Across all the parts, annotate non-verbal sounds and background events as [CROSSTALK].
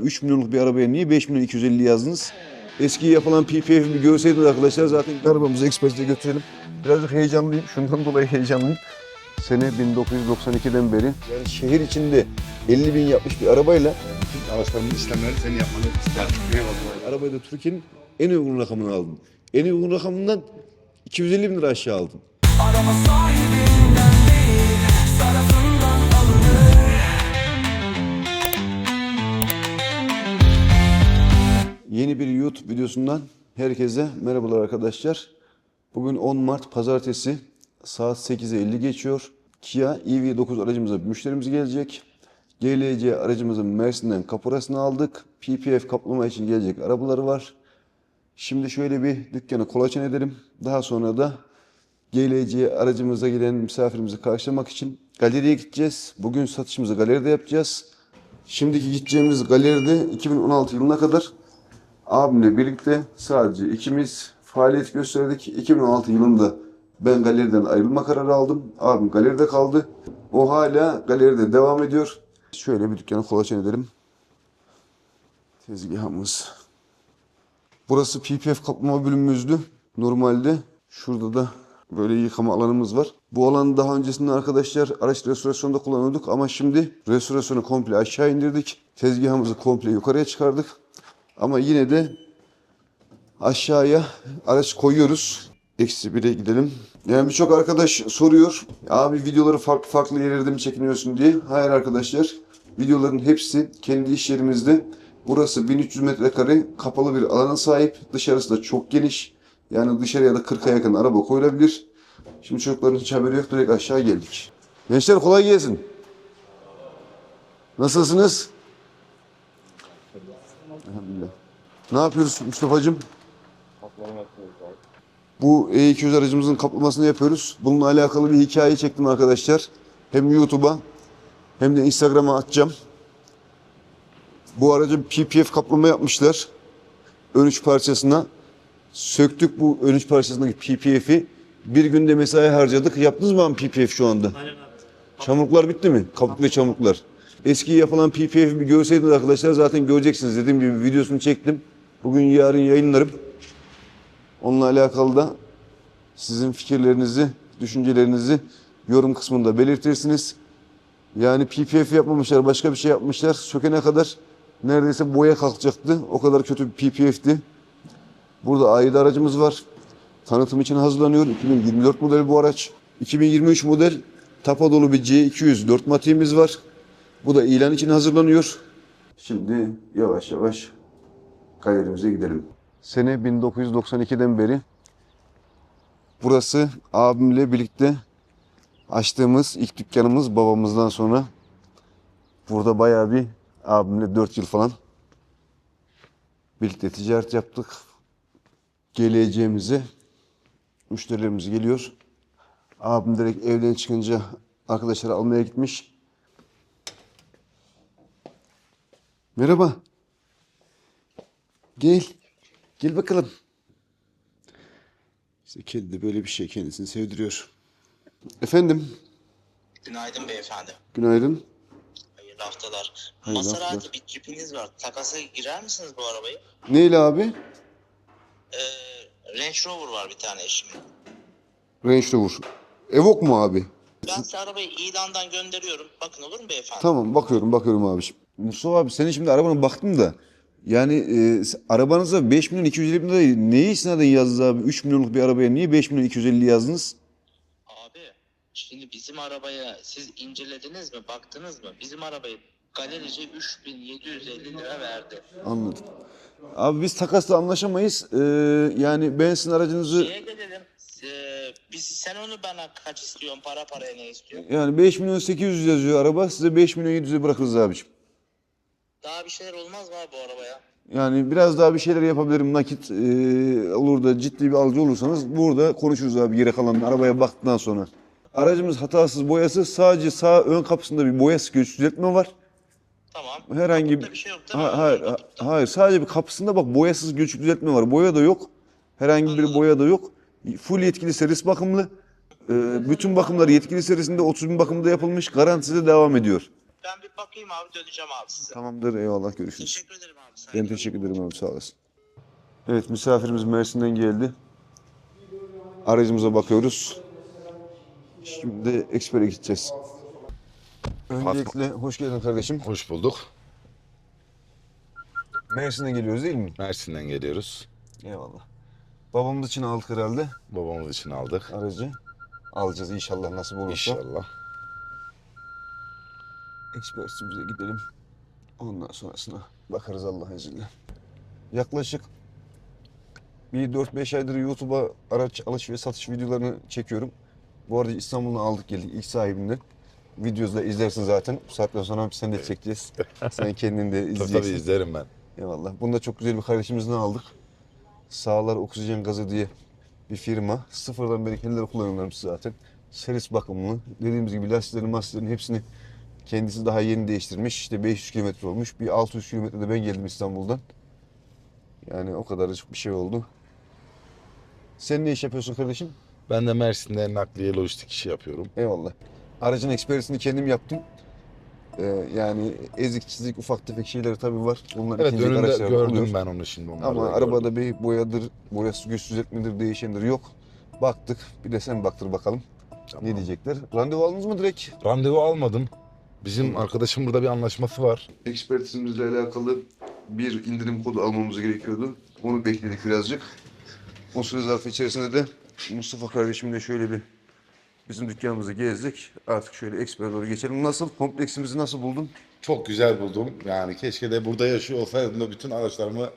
3 milyonluk bir arabaya niye 5 milyon 250 yazdınız? Eski yapılan PPF'i bir görseydiniz arkadaşlar zaten arabamızı Express'e götürelim. Birazcık heyecanlıyım. Şundan dolayı heyecanlıyım. Sene 1992'den beri yani şehir içinde 50 bin yapmış bir arabayla Araçlarımın işlemleri seni yapmanı. Eyvallah. arabayı da Türkiye'nin en uygun rakamını aldım. En uygun rakamından 250 bin lira aşağı aldım. Araba videosundan herkese merhabalar arkadaşlar. Bugün 10 Mart pazartesi saat 8'e 50 geçiyor. Kia EV9 aracımıza müşterimiz gelecek. GLC aracımızın Mersin'den kaporasını aldık. PPF kaplama için gelecek arabaları var. Şimdi şöyle bir dükkanı kolaçan edelim. Daha sonra da GLC aracımıza gelen misafirimizi karşılamak için galeriye gideceğiz. Bugün satışımızı galeride yapacağız. Şimdiki gideceğimiz galeride 2016 yılına kadar abimle birlikte sadece ikimiz faaliyet gösterdik. 2016 yılında ben galeriden ayrılma kararı aldım. Abim galeride kaldı. O hala galeride devam ediyor. Şöyle bir dükkanı kolaçan edelim. Tezgahımız. Burası PPF kaplama bölümümüzdü. Normalde şurada da böyle yıkama alanımız var. Bu alanı daha öncesinde arkadaşlar araç restorasyonda kullanıyorduk ama şimdi restorasyonu komple aşağı indirdik. Tezgahımızı komple yukarıya çıkardık. Ama yine de aşağıya araç koyuyoruz. Eksi 1'e gidelim. Yani birçok arkadaş soruyor. Abi videoları farklı farklı yerlerde mi çekiniyorsun diye. Hayır arkadaşlar. Videoların hepsi kendi iş yerimizde. Burası 1300 metrekare kapalı bir alana sahip. Dışarısı da çok geniş. Yani dışarıya da 40'a yakın araba koyulabilir. Şimdi çocukların hiç haberi yok. Direkt aşağı geldik. Gençler kolay gelsin. Nasılsınız? Elhamdülillah. Ne yapıyoruz Mustafa'cığım? Bu E200 aracımızın kaplamasını yapıyoruz. Bununla alakalı bir hikaye çektim arkadaşlar. Hem YouTube'a hem de Instagram'a atacağım. Bu araca PPF kaplama yapmışlar. Ön üç parçasına. Söktük bu ön üç parçasındaki PPF'i. Bir günde mesai harcadık. Yaptınız mı abi PPF şu anda? Çamurluklar bitti mi? Kabuk ve çamurluklar. Eski yapılan PPF'i bir görseydiniz arkadaşlar zaten göreceksiniz. Dediğim gibi videosunu çektim. Bugün yarın yayınlarım. Onunla alakalı da sizin fikirlerinizi, düşüncelerinizi yorum kısmında belirtirsiniz. Yani PPF yapmamışlar, başka bir şey yapmışlar. Sökene kadar neredeyse boya kalkacaktı. O kadar kötü bir PPF'ti. Burada AID aracımız var. Tanıtım için hazırlanıyor. 2024 model bu araç. 2023 model tapa dolu bir C200 4 matiğimiz var. Bu da ilan için hazırlanıyor. Şimdi yavaş yavaş galerimize gidelim. Sene 1992'den beri burası abimle birlikte açtığımız ilk dükkanımız babamızdan sonra. Burada bayağı bir abimle 4 yıl falan birlikte ticaret yaptık. Geleceğimize müşterilerimiz geliyor. Abim direkt evden çıkınca arkadaşları almaya gitmiş. Merhaba. Gel. Gel bakalım. İşte kedi de böyle bir şey kendisini sevdiriyor. Efendim, Günaydın beyefendi. günaydın. Hayırlı haftalar. Hayırlı Maserati haftalar. bir cipiniz var. Takasa girer misiniz bu arabayı? Neyle abi? Ee, Range Rover var bir tane eşimin. Range Rover. Evoque mu abi? Ben size arabayı ilandan gönderiyorum. Bakın olur mu beyefendi? Tamam bakıyorum bakıyorum abiciğim. Mustafa abi senin şimdi arabana baktım da yani e, arabanıza 5 milyon 250 bin lirayı neyi istinaden yazdınız abi? 3 milyonluk bir arabaya niye 5 milyon 250 yazdınız? Abi şimdi bizim arabaya siz incelediniz mi? Baktınız mı? Bizim arabayı galerici 3750 lira verdi. Anladım. Abi biz takasla anlaşamayız. Ee, yani ben sizin aracınızı Şeye gelelim. Ee, biz, sen onu bana kaç istiyorsun? Para paraya ne istiyorsun? yani 5 milyon 800 yazıyor araba. Size 5 milyon 700'e bırakırız abiciğim. Daha bir şeyler olmaz mı abi bu arabaya? Yani biraz daha bir şeyler yapabilirim nakit ee, olur da ciddi bir alıcı olursanız burada konuşuruz abi geri kalan arabaya baktıktan sonra. Aracımız hatasız boyasız sadece sağ ön kapısında bir boya göç düzeltme var. Tamam. Herhangi bir bir şey yok değil mi? Ha- hayır ha- hayır sadece bir kapısında bak boyasız göçük düzeltme var. Boya da yok. Herhangi bir boya da yok. Full yetkili servis bakımlı. Ee, bütün bakımlar yetkili serisinde 30 bin bakımda yapılmış. Garantisi de devam ediyor. Ben bir bakayım abi döneceğim abi size. Tamamdır eyvallah görüşürüz. Teşekkür ederim abi. Ben teşekkür ederim abi sağ olasın. Evet misafirimiz Mersin'den geldi. Aracımıza bakıyoruz. Şimdi Expert'e gideceğiz. Öncelikle hoş geldin kardeşim. Hoş bulduk. Mersin'den geliyoruz değil mi? Mersin'den geliyoruz. Eyvallah. Babamız için aldık herhalde Babamız için aldık. aracı. Alacağız inşallah nasip olursa. İnşallah. Ekspertimize gidelim. Ondan sonrasına bakarız Allah izniyle. Yaklaşık bir 4-5 aydır YouTube'a araç alış ve satış videolarını çekiyorum. Bu arada İstanbul'dan aldık geldik ilk sahibinden. Videoda izlersin zaten. Bu saatten sonra sen de çekeceğiz. Sen kendin de [LAUGHS] Tabii izleyeceksin. tabii izlerim ben. Eyvallah. Bunu da çok güzel bir kardeşimizden aldık. Sağlar Oksijen Gazı diye bir firma. Sıfırdan beri kendileri kullanıyorlarmış zaten. Seris bakımlı. Dediğimiz gibi lastiklerin, mastiklerin hepsini kendisi daha yeni değiştirmiş. İşte 500 kilometre olmuş. Bir 600 kilometrede ben geldim İstanbul'dan. Yani o kadarcık bir şey oldu. Sen ne iş yapıyorsun kardeşim? Ben de Mersin'de nakliye lojistik işi yapıyorum. Eyvallah. Aracın eksperisini kendim yaptım. Ee, yani ezik çizik ufak tefek şeyleri tabii var. Bunlar Evet ikinci önünde araçlarda gördüm oluyor. ben onu şimdi. onları Ama da arabada gördüm. bir boyadır, boyası göz düzeltmedir, değişendir yok. Baktık. Bir de sen baktır bakalım. Tamam. Ne diyecekler? Randevu aldınız mı direkt? Randevu almadım. Bizim arkadaşım burada bir anlaşması var. Ekspertizimizle alakalı bir indirim kodu almamız gerekiyordu. Onu bekledik birazcık. O süre zarfı içerisinde de Mustafa kardeşimle şöyle bir bizim dükkanımızı gezdik. Artık şöyle ekspere doğru geçelim. Nasıl? Kompleksimizi nasıl buldun? Çok güzel buldum. Yani keşke de burada yaşıyor olsaydım da bütün araçlarımı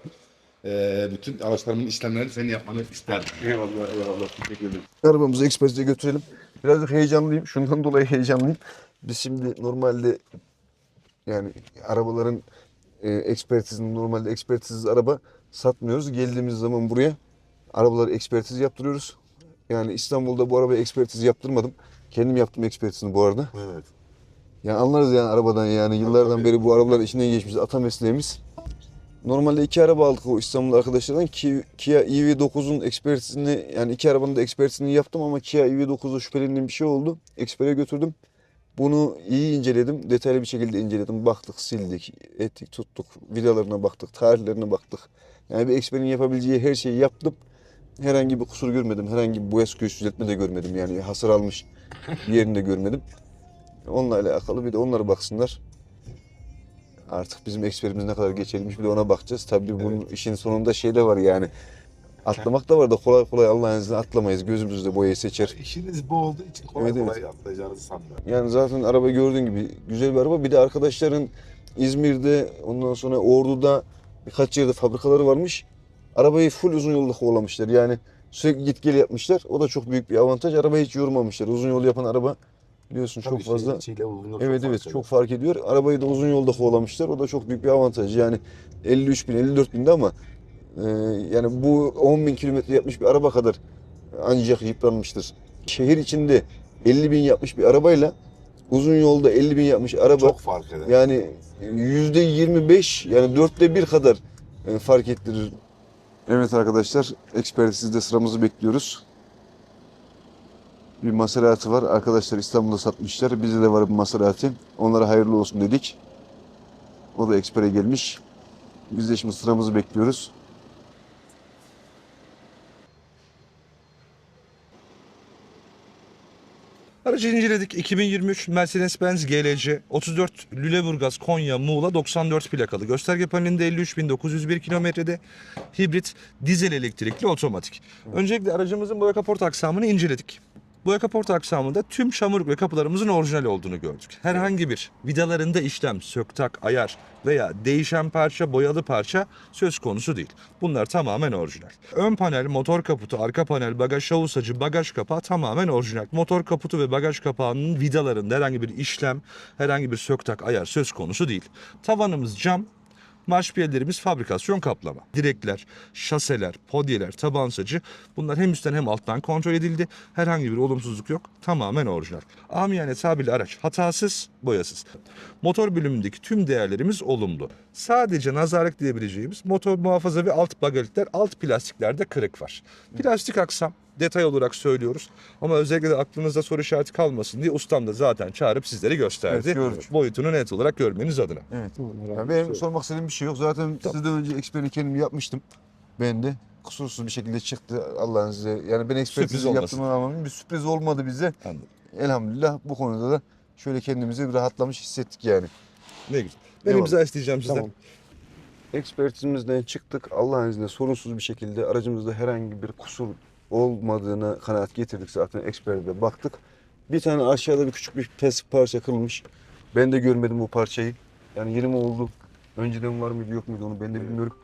eee, bütün araçlarımın işlemlerini senin yapmanı isterdim. Eyvallah, eyvallah. Teşekkür ederim. Arabamızı ekspertize götürelim. Birazcık heyecanlıyım. Şundan dolayı heyecanlıyım. Biz şimdi normalde yani arabaların e, ekspertizini normalde ekspertizsiz araba satmıyoruz. Geldiğimiz zaman buraya arabaları ekspertiz yaptırıyoruz. Yani İstanbul'da bu arabaya ekspertiz yaptırmadım. Kendim yaptım ekspertizini bu arada. Evet. Yani anlarız yani arabadan yani yıllardan beri bu arabalar içinden geçmiş ata mesleğimiz. Normalde iki araba aldık o İstanbul arkadaşlardan. Ki, Kia EV9'un ekspertizini yani iki arabanın da ekspertizini yaptım ama Kia EV9'da şüphelendiğim bir şey oldu. Ekspere götürdüm. Bunu iyi inceledim. Detaylı bir şekilde inceledim. Baktık, sildik, ettik, tuttuk. Vidalarına baktık, tarihlerine baktık. Yani bir eksperin yapabileceği her şeyi yaptım. Herhangi bir kusur görmedim. Herhangi bir boyası göğüs düzeltme de görmedim. Yani hasar almış bir yerini de görmedim. Onunla alakalı bir de onlara baksınlar. Artık bizim eksperimiz ne kadar geçerilmiş bir de ona bakacağız. Tabii bunun işin sonunda şey de var yani. Atlamak da var da kolay kolay Allah'ın izniyle atlamayız. Gözümüzde boyayı seçer. İşiniz bu olduğu için kolay Evet, evet. kolay atlayacağınızı sanmıyorum. Yani zaten araba gördüğün gibi güzel bir araba. Bir de arkadaşların İzmir'de ondan sonra Ordu'da birkaç yerde fabrikaları varmış. Arabayı full uzun yolda kovalamışlar. Yani sürekli git gel yapmışlar. O da çok büyük bir avantaj. Arabayı hiç yormamışlar. Uzun yol yapan araba biliyorsun çok Tabii fazla. şey- şeyle yol Evet çok evet farklı. çok fark ediyor. Arabayı da uzun yolda kovalamışlar. O da çok büyük bir avantaj. Yani 53 bin 54 binde ama e, yani bu 10 bin kilometre yapmış bir araba kadar ancak yıpranmıştır. Şehir içinde 50 bin yapmış bir arabayla uzun yolda 50 bin yapmış araba çok fark eder. yani yüzde 25 yani dörtte bir kadar e, fark ettirir. Evet arkadaşlar ekspertizde sıramızı bekliyoruz. Bir Maserati var. Arkadaşlar İstanbul'da satmışlar. Bizde de var bir Maserati. Onlara hayırlı olsun dedik. O da ekspere gelmiş. Biz de şimdi sıramızı bekliyoruz. Aracı inceledik. 2023 Mercedes-Benz GLC 34 Lüleburgaz Konya Muğla 94 plakalı. Gösterge panelinde 53.901 kilometrede hibrit dizel elektrikli otomatik. Öncelikle aracımızın boya kaporta aksamını inceledik. Boya kaporta aksamında tüm çamurluk ve kapılarımızın orijinal olduğunu gördük. Herhangi bir vidalarında işlem, söktak, ayar veya değişen parça, boyalı parça söz konusu değil. Bunlar tamamen orijinal. Ön panel, motor kaputu, arka panel, bagaj şahusacı, bagaj kapağı tamamen orijinal. Motor kaputu ve bagaj kapağının vidalarında herhangi bir işlem, herhangi bir söktak, ayar söz konusu değil. Tavanımız cam, Marşpiyerlerimiz fabrikasyon kaplama. Direkler, şaseler, podyeler, taban sacı bunlar hem üstten hem alttan kontrol edildi. Herhangi bir olumsuzluk yok. Tamamen orijinal. Amiyane tabirle araç hatasız, boyasız. Motor bölümündeki tüm değerlerimiz olumlu. Sadece nazarlık diyebileceğimiz motor muhafaza ve alt bagalitler, alt plastiklerde kırık var. Plastik aksam detay olarak söylüyoruz. Ama özellikle de aklınızda soru işareti kalmasın diye ustam da zaten çağırıp sizleri gösterdi. Evet, gördük. Boyutunu net olarak görmeniz adına. Evet. Ya benim sormak istediğim bir şey yok. Zaten sizden önce eksperini kendim yapmıştım. Ben de kusursuz bir şekilde çıktı Allah'ın izniyle. Yani ben ekspertizi yaptım ama bir sürpriz olmadı bize. Anladım. Elhamdülillah bu konuda da şöyle kendimizi bir rahatlamış hissettik yani. Ne güzel. Ben Eyvallah. imza isteyeceğim sizden. Tamam. Ekspertimizden çıktık. Allah'ın izniyle sorunsuz bir şekilde aracımızda herhangi bir kusur olmadığına kanaat getirdik zaten eksperde baktık. Bir tane aşağıda bir küçük bir plastik parça kırılmış. Ben de görmedim o parçayı. Yani yeni mi oldu? Önceden var mıydı yok muydu onu ben de bilmiyorum.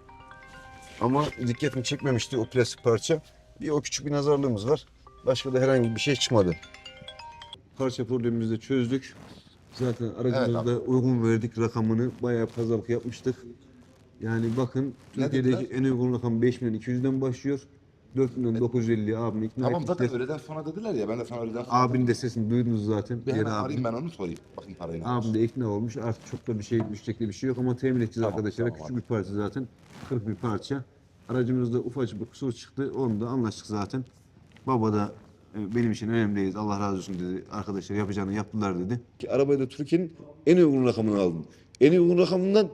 Ama dikkatimi çekmemişti o plastik parça. Bir o küçük bir nazarlığımız var. Başka da herhangi bir şey çıkmadı. Parça problemimizi de çözdük. Zaten aracımızda uygun verdik rakamını. Bayağı pazarlık yapmıştık. Yani bakın Türkiye'deki en uygun rakam 5 milyon 200'den başlıyor. 4 milyon 950 abim ikna Tamam ettik. zaten öğleden sonra dediler ya ben de sana öğleden sonra. Abinin de sesini duydunuz zaten. Bir Diğer hemen abim. arayayım ben onu sorayım. Bakın parayı. Abim de ikna olmuş. Artık çok da bir şey de bir şey yok ama temin edeceğiz Tamam, arkadaşlara. tamam, Küçük bir parça zaten. 40 bir parça. Aracımızda ufacık bir kusur çıktı. Onu da anlaştık zaten. Baba da e, benim için önemli değil. Allah razı olsun dedi. Arkadaşlar yapacağını yaptılar dedi. Ki arabayı da Türkiye'nin en uygun rakamını aldım. En uygun rakamından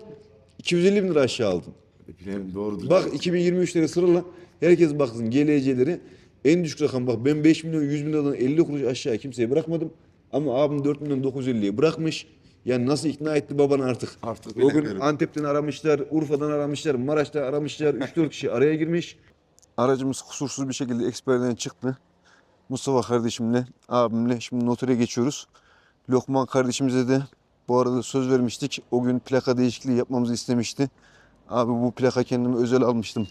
250 bin lira aşağı aldım. Bilelim doğrudur. Bak 2023'leri sırala. Herkes baksın GLC'leri. En düşük rakam bak ben 5 milyon 100 bin liradan 50 kuruş aşağı kimseye bırakmadım. Ama abim 4 milyon 950'ye bırakmış. Yani nasıl ikna etti babanı artık? Artık o gün bilemiyorum. Antep'ten aramışlar, Urfa'dan aramışlar, Maraş'tan aramışlar. 3-4 kişi araya girmiş. Aracımız kusursuz bir şekilde eksperden çıktı. Mustafa kardeşimle, abimle şimdi notere geçiyoruz. Lokman kardeşimize de bu arada söz vermiştik. O gün plaka değişikliği yapmamızı istemişti. Abi bu plaka kendime özel almıştım.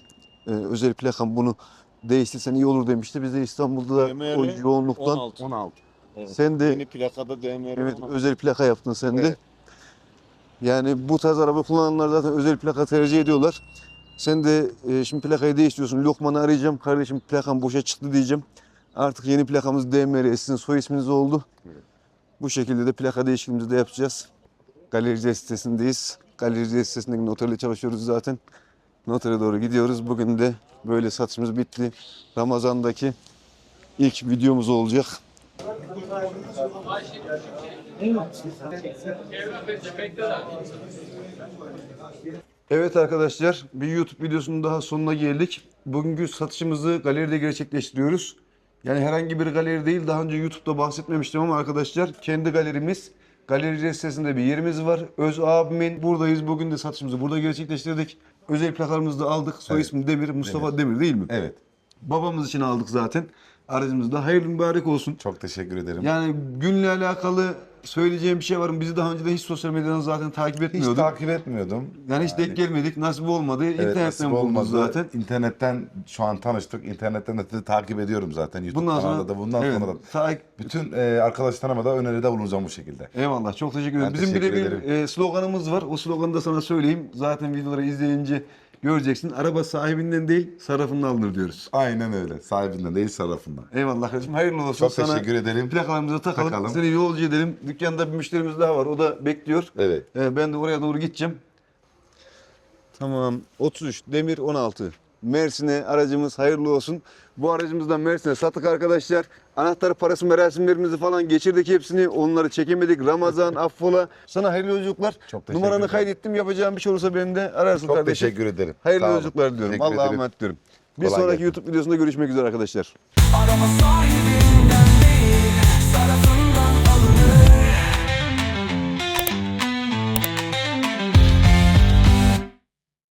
Ee, özel plakam bunu değiştirsen iyi olur demişti. Biz de İstanbul'da da DMR o yoğunluktan 16. 16. sen de Yeni plakada DMR evet 16. özel plaka yaptın sen de. Evet. Yani bu tarz araba kullananlar zaten özel plaka tercih ediyorlar. Sen de e, şimdi plakayı değiştiriyorsun. Lokman'ı arayacağım. Kardeşim plakam boşa çıktı diyeceğim. Artık yeni plakamız DMR. Sizin soy isminiz oldu. Bu şekilde de plaka değişikliğimizi de yapacağız. Galerici sitesindeyiz. Galerici sitesindeki noterle çalışıyoruz zaten. Notere doğru gidiyoruz. Bugün de böyle satışımız bitti. Ramazan'daki ilk videomuz olacak. Evet arkadaşlar bir YouTube videosunun daha sonuna geldik. Bugünkü satışımızı galeride gerçekleştiriyoruz. Yani herhangi bir galeri değil daha önce YouTube'da bahsetmemiştim ama arkadaşlar kendi galerimiz. Galeri sitesinde bir yerimiz var. Öz abimin buradayız. Bugün de satışımızı burada gerçekleştirdik. Özel plakalarımızı da aldık. Soy Evet. ismi Demir, Mustafa Demir değil mi? Evet. Babamız için aldık zaten. Aracımızda hayırlı mübarek olsun. Çok teşekkür ederim. Yani günle alakalı söyleyeceğim bir şey var mı? Bizi daha önceden hiç sosyal medyadan zaten takip hiç etmiyorduk. takip etmiyordum. yani hiç denk gelmedik. Nasip olmadı. Evet, İnternetten nasip olmadı. zaten. İnternetten şu an tanıştık. İnternetten de takip ediyorum zaten. YouTube Bundan sonra da bundan evet, sonra da. takip- Bütün e, arkadaşlarıma da öneride bulunacağım bu şekilde. Eyvallah. Çok teşekkür ederim. Ben Bizim bir de bir e, sloganımız var. O sloganı da sana söyleyeyim. Zaten videoları izleyince göreceksin. Araba sahibinden değil, sarrafından alınır diyoruz. Aynen öyle. Sahibinden değil sarrafından. Eyvallah kardeşim. Hayırlı olsun. Çok sana teşekkür ederim. Plakalarımızı takalım. Takalım. Seni yolcu edelim. Dükkanda bir müşterimiz daha var. O da bekliyor. Evet. Ee, ben de oraya doğru gideceğim. Tamam. 33 Demir 16. Mersin'e aracımız hayırlı olsun. Bu aracımızdan Mersin'e sattık arkadaşlar. Anahtar parası merasimlerimizi falan geçirdik hepsini. Onları çekemedik. Ramazan, [LAUGHS] affola. Sana hayırlı yolculuklar. Çok teşekkür Numaranı ederim. kaydettim. Yapacağım bir şey olursa beni de ararsın Çok kardeşim. teşekkür ederim. Hayırlı Sağ olun. yolculuklar diliyorum. Teşekkür Allah'a ederim. emanet diyorum. Bir Kolay sonraki gelsin. YouTube videosunda görüşmek üzere arkadaşlar. Araba sahibi